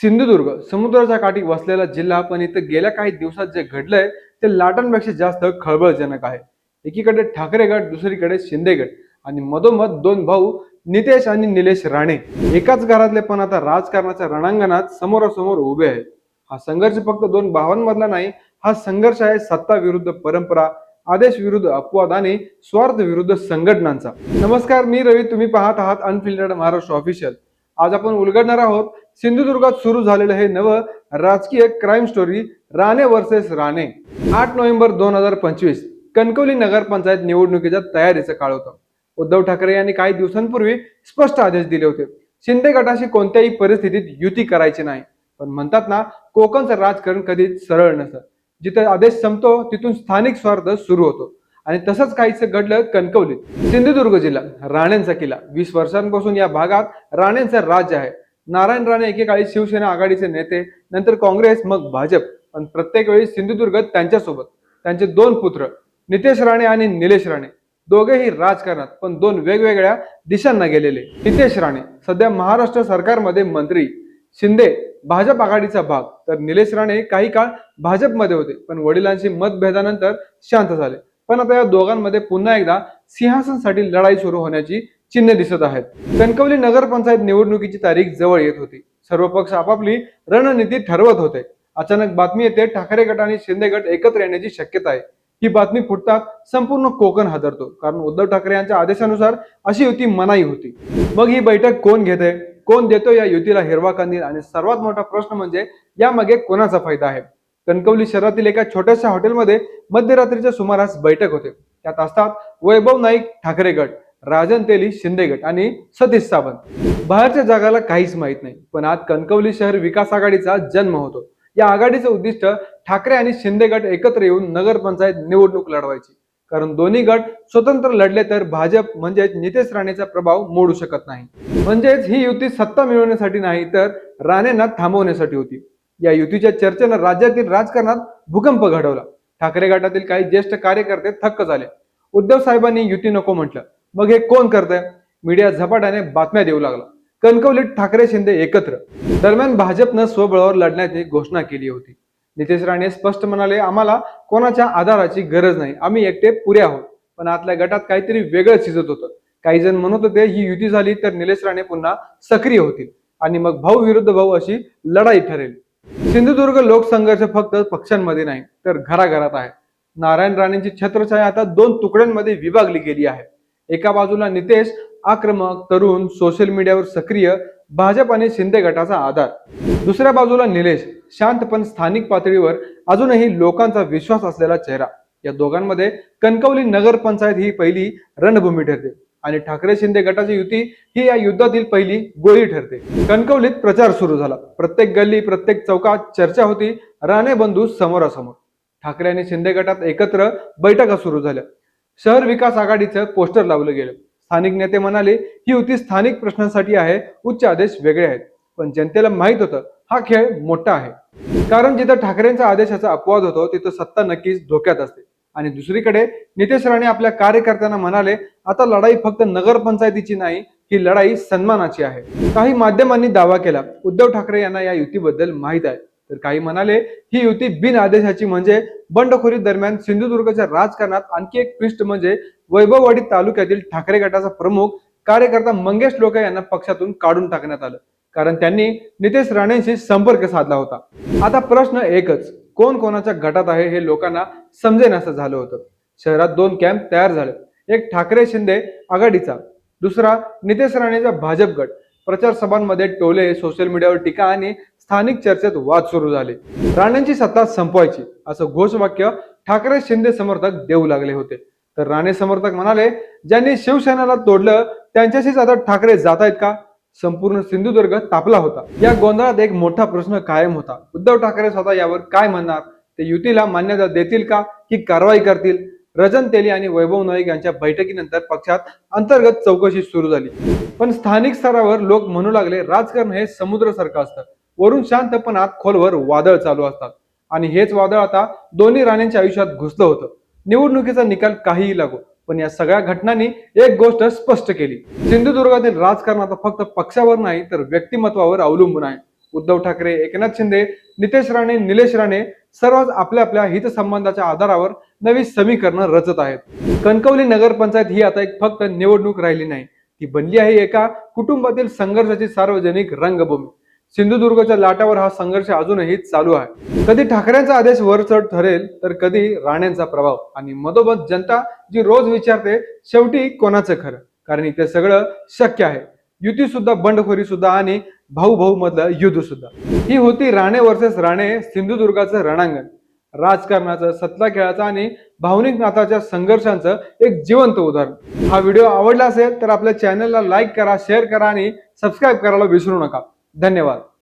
सिंधुदुर्ग समुद्राच्या काठी वसलेला जिल्हा पण इथं गेल्या काही दिवसात जे घडलंय ते लाटांपेक्षा जास्त खळबळजनक आहे. एकीकडे ठाकरे गट दुसरीकडे शिंदे गट आणि मधोमध दोन भाऊ नितेश आणि निलेश राणे. एकाच घरातले पण आता राजकारणाच्या रणांगणात समोरासमोर उभे आहेत. हा संघर्ष फक्त दोन भावांमधला नाही हा संघर्ष आहे सत्ता विरुद्ध परंपरा आदेश विरुद्ध अपवाद आणि स्वार्थ विरुद्ध संघटनांचा. नमस्कार मी रवी. तुम्ही पाहत आहात अनफिल्टर्ड महाराष्ट्र ऑफिशियल आज आपण उलगडणार आहोत. सिंधुदुर्गात सुरू झालेलं हे नवं राजकीय crime story Rane versus Rane. आठ नोव्हेंबर दोन हजार पंचवीस कणकवली नगरपंचायत निवडणुकीच्या तयारीचा काळ होता. उद्धव ठाकरे यांनी काही दिवसांपूर्वी स्पष्ट आदेश दिले होते. शिंदे गटाशी कोणत्याही परिस्थितीत युती करायची नाही. पण म्हणतात ना कोकणचं राजकारण कधीच सरळ नसतं. जिथे आदेश संपतो तिथून स्थानिक स्वार्थ सुरू होतो. आणि तसंच काहीच घडलं कणकवलीत सिंधुदुर्ग जिल्हा राणेंचा किल्ला. वीस वर्षांपासून या भागात राणेंचं राज्य आहे. नारायण राणे एकेकाळी शिवसेना आघाडीचे नेते नंतर काँग्रेस मग भाजप. पण प्रत्येक वेळी सिंधुदुर्ग त्यांच्यासोबत. त्यांचे दोन पुत्र नितेश राणे आणि निलेश राणे. दोघेही राजकारणात पण दोन वेगवेगळ्या दिशांना गेलेले. नितेश राणे सध्या महाराष्ट्र सरकारमध्ये मंत्री. शिंदे भाजप आघाडीचा भाग. तर निलेश राणे काही काळ भाजपमध्ये होते पण वडिलांशी मतभेदानंतर शांत झाले. पण आता या दोघांमध्ये पुन्हा एकदा सिंहासनसाठी लढाई सुरू होण्याची चिन्ह दिसत आहेत. कणकवली नगरपंचायत निवडणुकीची तारीख जवळ येत होती. सर्व पक्ष आपापली रणनीती ठरवत होते. अचानक बातमी येते ठाकरे गट आणि शिंदे गट एकत्र येण्याची शक्यता आहे. ही बातमी फुटताच संपूर्ण कोकण हादरतो. कारण उद्धव ठाकरे यांच्या आदेशानुसार अशी युती मनाई होती. मग ही बैठक कोण घेते? कोण देतो या युतीला हिरवा कंदील? आणि सर्वात मोठा प्रश्न म्हणजे यामागे कोणाचा फायदा आहे? कणकवली शहरातील एका छोट्याशा हॉटेलमध्ये मध्यरात्रीच्या सुमारास बैठक होते. त्यात असतात वैभव नाईक ठाकरे गट राजन तेली शिंदे गट आणि सतीश सावंत. बाहेरच्या जगाला काहीच माहीत नाही पण आज कणकवली शहर विकास आघाडीचा जन्म होतो. या आघाडीचं उद्दिष्ट ठाकरे आणि शिंदे गट एकत्र येऊन नगरपंचायत निवडणूक लढवायची. कारण दोन्ही गट स्वतंत्र लढले तर भाजप म्हणजेच नितेश राणेचा प्रभाव मोडू शकत नाही. म्हणजेच ही युती सत्ता मिळवण्यासाठी नाही तर राणेंना थांबवण्यासाठी होती. या युतीच्या चर्चेनं राज्यातील राजकारणात भूकंप घडवला. ठाकरे गटातील काही ज्येष्ठ कार्यकर्ते थक्क झाले. उद्धव साहेबांनी युती नको म्हटलं. मग हे कोण करतंय? मीडिया झपाट्याने बातम्या देऊ लागला. कणकवलीत ठाकरे शिंदे एकत्र. दरम्यान भाजपनं स्वबळावर लढण्याची घोषणा केली होती. नितेश राणे स्पष्ट म्हणाले आम्हाला कोणाच्या आधाराची गरज नाही. आम्ही एकटे पुरे आहोत. पण आतल्या गटात काहीतरी वेगळं शिजत होतं. काही जण म्हणत होते ही युती झाली तर निलेश राणे पुन्हा सक्रिय होतील. आणि मग भाऊ विरुद्ध भाऊ अशी लढाई ठरेल. सिंधुदुर्ग लोकसंघर्ष फक्त पक्षांमध्ये नाही तर घराघरात आहे. नारायण राणेंची छत्रछाया आता दोन तुकड्यांमध्ये विभागली गेली आहे. एका बाजूला नितेश आक्रमक तरुण सोशल मीडियावर सक्रिय भाजप आणि शिंदे गटाचा आधार. दुसऱ्या बाजूला निलेश शांत पण स्थानिक पातळीवर अजूनही लोकांचा विश्वास असलेला चेहरा. या दोघांमध्ये कणकवली नगरपंचायत ही पहिली रणभूमी ठरते. आणि ठाकरे शिंदे गटाची युती ही या युद्धातील पहिली गोळी ठरते. कणकवलीत प्रचार सुरू झाला. प्रत्येक गल्ली प्रत्येक चौकात चर्चा होती. राणे बंधू समोरासमोर. ठाकरे आणि शिंदे गटात एकत्र बैठका सुरू झाल्या. शहर विकास आघाडीचं पोस्टर लावलं गेलं. स्थानिक नेते म्हणाले ही युती स्थानिक प्रश्नांसाठी आहे. उच्च आदेश वेगळे आहेत. पण जनतेला माहीत होतं हा खेळ मोठा आहे. कारण जिथं ठाकरेंचा आदेशाचा अपवाद होतो तिथं सत्ता नक्कीच धोक्यात असते. आणि दुसरीकडे नितेश राणे आपल्या कार्यकर्त्यांना म्हणाले आता लढाई फक्त नगरपंचायतीची नाही ही लढाई सन्मानाची आहे. काही माध्यमांनी दावा केला उद्धव ठाकरे यांना या युतीबद्दल माहीत आहे. तर काही म्हणाले ही युती बिन आदेशाची म्हणजे बंडखोरी दरम्यान सिंधुदुर्गच्या राजकारणात आणखी एक ट्विस्ट म्हणजे वैभववाडी तालुक्यातील ठाकरे गटाचा प्रमुख कार्यकर्ता मंगेश लोके यांना पक्षातून काढून टाकण्यात आलं. कारण त्यांनी नितेश राणेंशी संपर्क साधला होता. आता प्रश्न एकच कोण कोणाच्या गटात आहे हे लोकांना समजेन असं झालं होतं. शहरात दोन कॅम्प तयार झाले. एक ठाकरे शिंदे आघाडीचा दुसरा नितेश राणेचा भाजप गट. प्रचार सभांमध्ये टोले सोशल मीडियावर टीका आणि स्थानिक चर्चेत वाद सुरू झाले. राणेंची सत्ता संपवायची असं घोषवाक्य ठाकरे शिंदे समर्थक देऊ लागले होते. तर राणे समर्थक म्हणाले ज्यांनी शिवसेनेला तोडलं त्यांच्याशीच आता ठाकरे जात आहेत का? संपूर्ण सिंधुदुर्ग तापला होता. या गोंधळात एक मोठा प्रश्न कायम होता. उद्धव ठाकरे स्वतः यावर काय म्हणणार? ते युतीला मान्यता देतील का? की कारवाई करतील? रजन तेली आणि वैभव नाईक यांच्या बैठकीनंतर पक्षात अंतर्गत चौकशी सुरू झाली. पण स्थानिक स्तरावर लोक म्हणू लागले राजकारण हे समुद्रासारखं असतं. वरून शांत पण आत खोलवर वादळ चालू असतात. आणि हेच वादळ आता दोन्ही राण्यांच्या आयुष्यात घुसलं होतं. निवडणुकीचा निकाल काहीही लागो. पण या सगळ्या घटनांनी एक गोष्ट स्पष्ट केली. सिंधुदुर्गातील राजकारण आता फक्त पक्षावर नाही तर व्यक्तिमत्वावर अवलंबून आहे. उद्धव ठाकरे एकनाथ शिंदे नितेश राणे निलेश राणे सर्वच आपल्या आपल्या हितसंबंधाच्या आधारावर नवी समीकरणं रचत आहेत. कणकवली नगरपंचायत ही आता एक फक्त निवडणूक राहिली नाही. ती बनली आहे एका कुटुंबातील संघर्षाची सार्वजनिक रंगभूमी. सिंधुदुर्गच्या लाटावर हा संघर्ष अजूनही चालू आहे. कधी ठाकरेंचा आदेश वर चढ ठरेल तर कधी राणेंचा प्रभाव. आणि मधोमध जनता जी रोज विचारते शेवटी कोणाचं खरं? कारण इथे सगळं शक्य आहे. युती सुद्धा बंडखोरी सुद्धा आणि भाऊ भाऊ मधलं युद्ध सुद्धा. ही होती राणे वर्सेस राणे सिंधुदुर्गाचं रणांगण. राजकारणाचं सत्ता खेळाचं आणि भावनिक नाताच्या संघर्षांचं एक जिवंत उदाहरण. हा व्हिडिओ आवडला असेल तर आपल्या चॅनलला लाईक करा शेअर करा आणि सबस्क्राईब करायला विसरू नका. धन्यवाद.